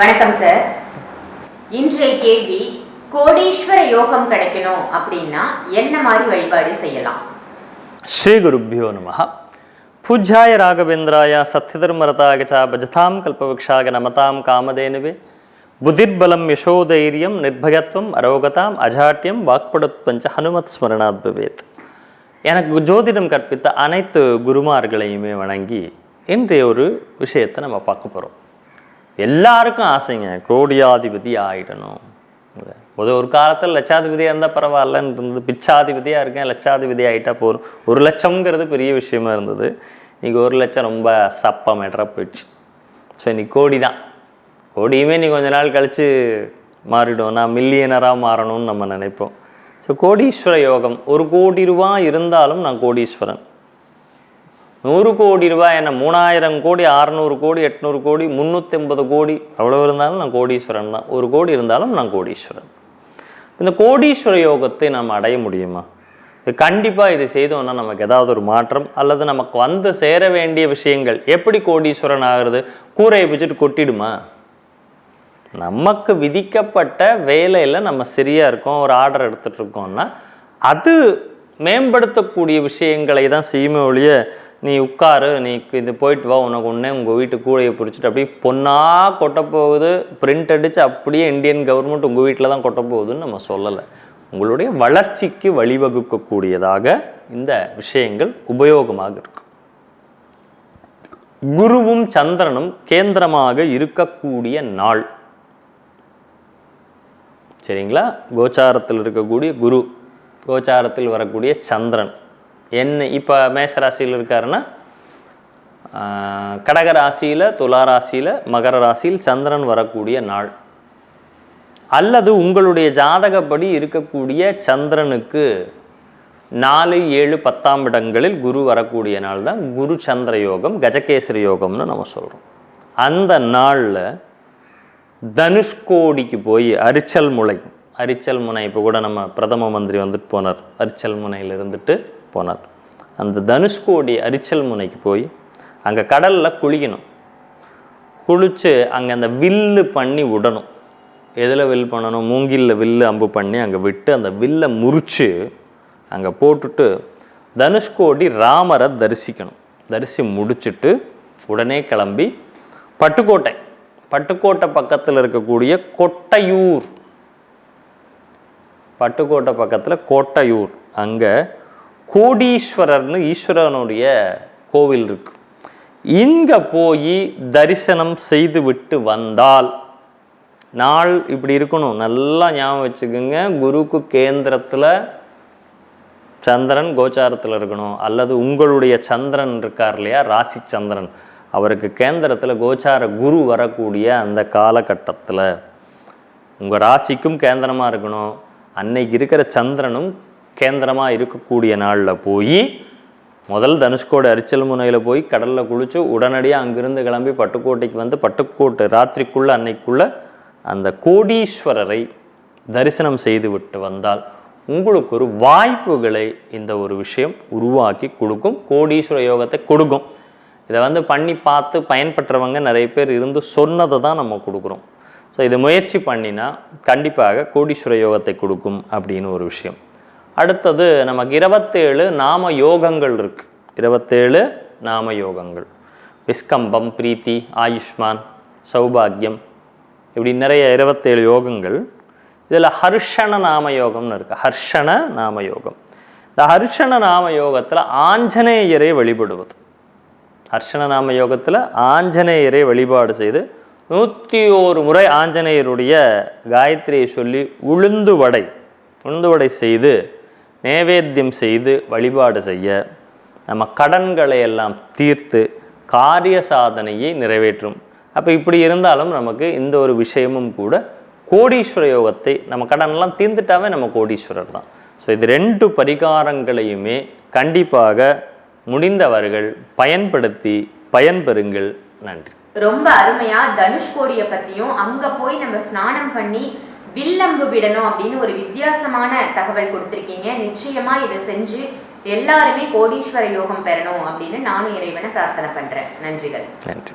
வணக்கம் சார் இன்றைய கேள்வி கோடீஸ்வர யோகம் கிடைக்கணும் அப்படின்னா என்ன மாதிரி வழிபாடு செய்யலாம்? ஸ்ரீ குருப்பியோ நமஹா பூஜ்யாய ராகவேந்திராய சத்யதர்மரதாகச்சா பஜதாம் கல்பவக்ஷாக நமதாம் காமதேனுவே. புதிர்பலம் யசோதைரியம் நிர்பயத்துவம் அரோகதாம் அஜாட்டியம் வாக்படுத்வஞ்ச ஹனுமத் ஸ்மரணாத் பவேத். எனக்கு ஜோதிடம் கற்பித்த அனைத்து குருமார்களையுமே வணங்கி இன்றைய ஒரு விஷயத்தை நம்ம பார்க்க போகிறோம் எல்லாருக்கும் ஆசைங்க. கோடியாதிபதி ஆகிடணும் ஒரு ஒரு காலத்தில் லட்சாதிபதியாக இருந்தால் பரவாயில்லன்னு இருந்தது. பிச்சாதிபதியாக இருக்கேன் லட்சாதிபதி ஆகிட்டா போதும். ஒரு லட்சம்ங்கிறது பெரிய விஷயமா இருந்தது. இன்றைக்கி ஒரு லட்சம் ரொம்ப சப்பா மேட்டராக போயிடுச்சு. ஸோ இன்னைக்கு கோடி தான். கோடியுமே நீ கொஞ்ச நாள் கழித்து மாறிடும். நான் மில்லியனராக மாறணும்னு நம்ம நினைப்போம். ஸோ கோடீஸ்வர யோகம். ஒரு கோடி ரூபா இருந்தாலும் நான் கோடீஸ்வரன். நூறு கோடி ரூபாய் என்ன? மூணாயிரம் கோடி அறநூறு கோடி எட்நூறு கோடி முந்நூற்றி ஐம்பது கோடி. அவ்வளோ இருந்தாலும் நான் கோடீஸ்வரன் தான். ஒரு கோடி இருந்தாலும் நான் கோடீஸ்வரன். இந்த கோடீஸ்வர யோகத்தை நாம் அடைய முடியுமா? கண்டிப்பாக இது செய்தோம்னா நமக்கு ஏதாவது ஒரு மாற்றம் அல்லது நமக்கு வந்து சேர வேண்டிய விஷயங்கள் எப்படி கோடீஸ்வரன் ஆகிறது? கூரையை வச்சுட்டு கொட்டிடுமா? நமக்கு விதிக்கப்பட்ட வேலையில் நம்ம சரியாக இருக்கோம் ஒரு ஆர்டர் எடுத்துகிட்டு இருக்கோம்னா அது மேம்படுத்தக்கூடிய விஷயங்களை தான் செய்யுமே ஒழிய நீ உட்காரு நீ இது போயிட்டு வா உனக்கு ஒன்றே உங்கள் வீட்டு கூடையை பிடிச்சிட்டு அப்படியே பொண்ணாக கொட்ட போகுது. பிரிண்ட் அடித்து அப்படியே இந்தியன் கவர்மெண்ட் உங்கள் வீட்டில் தான் கொட்ட போகுதுன்னு நம்ம சொல்லலை. உங்களுடைய வளர்ச்சிக்கு வழிவகுக்கக்கூடியதாக இந்த விஷயங்கள் உபயோகமாக இருக்கும் குருவும் சந்திரனும் கேந்திரமாக இருக்கக்கூடிய நாள். சரிங்களா? கோச்சாரத்தில் இருக்கக்கூடிய குரு கோச்சாரத்தில் வரக்கூடிய சந்திரன். என்ன இப்போ மேஷராசியில் இருக்காருன்னா கடகராசியில் கடக ராசியில் துலா ராசியில் மகர ராசியில் சந்திரன் வரக்கூடிய நாள். அல்லது உங்களுடைய ஜாதகப்படி இருக்கக்கூடிய சந்திரனுக்கு நாலு ஏழு பத்தாம் இடங்களில் குரு வரக்கூடிய நாள் தான். குரு சந்திர யோகம் கஜகேசரி யோகம்னு நம்ம சொல்கிறோம் அந்த நாளில் தனுஷ்கோடிக்கு போய் அரிச்சல் முனை அரிச்சல் முனை இப்போ கூட நம்ம பிரதம மந்திரி வந்துட்டு போனார். அரிச்சல் முனையில் இருந்துட்டு போனார். அந்த தனுஷ்கோடி அரிச்சல் முனைக்கு போய் அங்கே கடலில் குளிக்கணும். குளித்து அங்கே அந்த வில்லு பண்ணி விடணும் எதில் வில் பண்ணணும்? மூங்கில்ல வில்லு அம்பு பண்ணி அங்கே விட்டு அந்த வில்லை முறித்து அங்கே போட்டுட்டு தனுஷ்கோடி ராமரை தரிசிக்கணும். தரிசி முடிச்சிட்டு உடனே கிளம்பி பட்டுக்கோட்டை. பட்டுக்கோட்டை பக்கத்தில் இருக்கக்கூடிய கொட்டையூர். பட்டுக்கோட்டை பக்கத்தில் கோட்டையூர். அங்கே கோடீஸ்வரர்னு ஈஸ்வரனுடைய கோவில் இருக்கு. இங்கே போய் தரிசனம் செய்து விட்டு வந்தால் நாள் இப்படி இருக்கணும். நல்லா ஞாபகம் வச்சுக்கோங்க. குருக்கு கேந்திரத்தில் சந்திரன் கோச்சாரத்தில் இருக்கணும். அல்லது உங்களுடைய சந்திரன் இருக்கார் இல்லையா? ராசி சந்திரன். அவருக்கு கேந்திரத்தில் கோச்சார குரு வரக்கூடிய அந்த காலகட்டத்தில். உங்கள் ராசிக்கும் கேந்திரமாக இருக்கணும். அன்னைக்கு இருக்கிற சந்திரனும் கேந்திரமாக இருக்கக்கூடிய நாளில் போய் முதல் தனுஷ்கோடு அரிச்சல் முனையில் போய் கடலில் குளித்து உடனடியாக அங்கிருந்து கிளம்பி பட்டுக்கோட்டைக்கு வந்து பட்டுக்கோட்டை ராத்திரிக்குள்ளே அன்னைக்குள்ளே அந்த கோடீஸ்வரரை தரிசனம் செய்து விட்டு வந்தால் உங்களுக்கு ஒரு வாய்ப்புகளை இந்த ஒரு விஷயம் உருவாக்கி கொடுக்கும் கோடீஸ்வர யோகத்தை கொடுக்கும். இதை வந்து பண்ணி பார்த்து பயன்பெற்றவங்க நிறைய பேர் இருந்து சொன்னதை தான் நம்ம கொடுக்குறோம். ஸோ இதை முயற்சி பண்ணினா கண்டிப்பாக கோடீஸ்வர யோகத்தை கொடுக்கும் அப்படின்னு ஒரு விஷயம். அடுத்தது நமக்கு இருபத்தேழு நாம யோகங்கள் இருக்கு. இருபத்தேழு நாம யோகங்கள் விஸ்கம்பம் பிரீத்தி ஆயுஷ்மான் சௌபாகியம் இப்படி நிறைய இருபத்தேழு யோகங்கள். இதில் ஹர்ஷண நாம யோகம்னு இருக்கு. ஹர்ஷண நாம யோகம் இந்த ஹர்ஷண நாம யோகத்தில் ஆஞ்சநேயரை வழிபடுவது. ஹர்ஷண நாம யோகத்தில் ஆஞ்சநேயரை வழிபாடு செய்து நூற்றி ஒரு முறை ஆஞ்சநேயருடைய காயத்ரியை சொல்லி உளுந்து வடை உளுந்து வடை செய்து நேவேத்தியம் செய்து வழிபாடு செய்ய நம்ம கடன்களை எல்லாம் தீர்த்து காரிய சாதனையை நிறைவேற்றும். அப்போ இப்படி இருந்தாலும் நமக்கு இந்த ஒரு விஷயமும் கூட கோடீஸ்வர யோகத்தை நம்ம கடன்லாம் தீர்ந்துட்டாவே நம்ம கோடீஸ்வரர் தான். ஸோ இது ரெண்டு பரிகாரங்களையுமே கண்டிப்பாக முடிந்தவர்கள் பயன்படுத்தி பயன்பெறுங்கள் நன்றி. ரொம்ப அருமையா தனுஷ்கோடியை பத்தியும் அங்க போய் நம்ம ஸ்நானம் பண்ணி வில்லம்பு விடணும் அப்படின்னு ஒரு வித்தியாசமான தகவல் கொடுத்துருக்கீங்க. நிச்சயமாக இதை செஞ்சு எல்லாருமே கோடீஸ்வர யோகம் பெறணும் அப்படின்னு நானும் இறைவனை பிரார்த்தனை பண்ணுறேன் நன்றிகள். நன்றி.